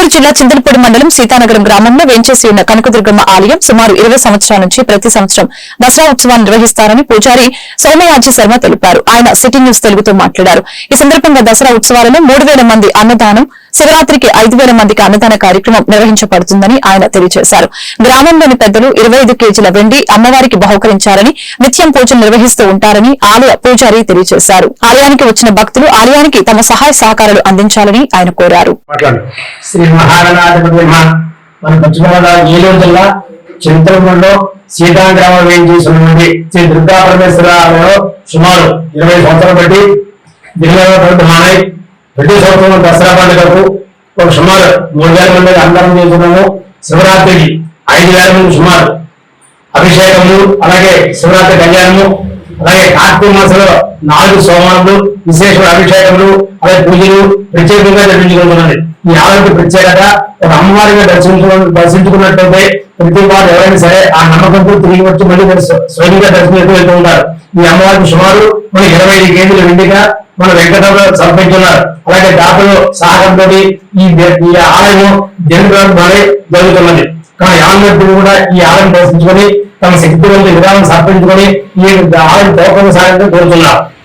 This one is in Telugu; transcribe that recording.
నెల్లూరు జిల్లా చింతలపూడి మండలం సీతానగరం గ్రామంలో వేంచేసి ఉన్న కనకదుర్గమ్మ ఆలయం సుమారు ఇరవై సంవత్సరాల నుంచి ప్రతి సంవత్సరం దసరా ఉత్సవాన్ని నిర్వహిస్తారని పూజారి సోమయాజి శర్మ తెలిపారు. ఆయన సిటీ న్యూస్ తెలుగుతో మాట్లాడారు. ఈ సందర్భంగా దసరా ఉత్సవాలలో మూడు వేల మంది అన్నదానం శివరాత్రికి ఐదు వేల మందికి అన్నదాన కార్యక్రమం నిర్వహించబడుతుందని ఆయన తెలియజేశారు. గ్రామంలోని పెద్దలు ఇరవై ఐదు కేజీల వెండి అమ్మవారికి బహుకరించారని నిత్యం పూజలు నిర్వహిస్తూ ఉంటారని ఆలయ పూజారి తెలియజేశారు. ఆలయానికి వచ్చిన భక్తులు ఆలయానికి తమ సహాయ సహకారాలు అందించాలని ఆయన కోరారు. మాట్లాడు శ్రీ మన ఏలూరు జిల్లా సీతాగ్రామం శ్రీ దుర్గా పరమేశ్వర ఆలయంలో సుమారు ఇరవై సంవత్సరాలు బట్టి దిగులైనటువంటి మానై ప్రతి సంవత్సరం దసరా పండుగకు ఒక సుమారు మూడు వేల మంది అందరం చేస్తున్నాము శివరాత్రికి ఐదు వేల మంది సుమారు అభిషేకము అలాగే శివరాత్రి కళ్యాణము అలాగే కార్తీక మాసంలో నాలుగు సోమవారములు విశేష అభిషేకములు అలాగే పూజలు ప్రత్యేకంగా నిర్మించుకుంటున్నది ఈ ఆలయానికి ప్రత్యేకత ఒక అమ్మవారిగా దర్శించుకున్న దర్శించుకున్నట్లయితే ప్రతి వారు ఎవరైనా సరే ఆ నమ్మకంతో తిరిగి వచ్చి మళ్ళీ స్వయంగా దర్శనం వెళ్తూ ఉంటారు. ఈ అమ్మవారికి సుమారు మన ఇరవై ఐదు కేజీల వెండిగా మన వెంకటరావు సమర్పించున్నారు. అలాగే దాతలు సహకారంతో ఈ ఆలయం దేవుడు జరుగుతున్నది. కానీ యానమూర్తులు కూడా ఈ ఆలయం దర్శించుకొని తమ శక్తివంత విధానం సమర్పించుకొని ఈ ఆలయం తోకం సాయంతో కోరుతున్నారు.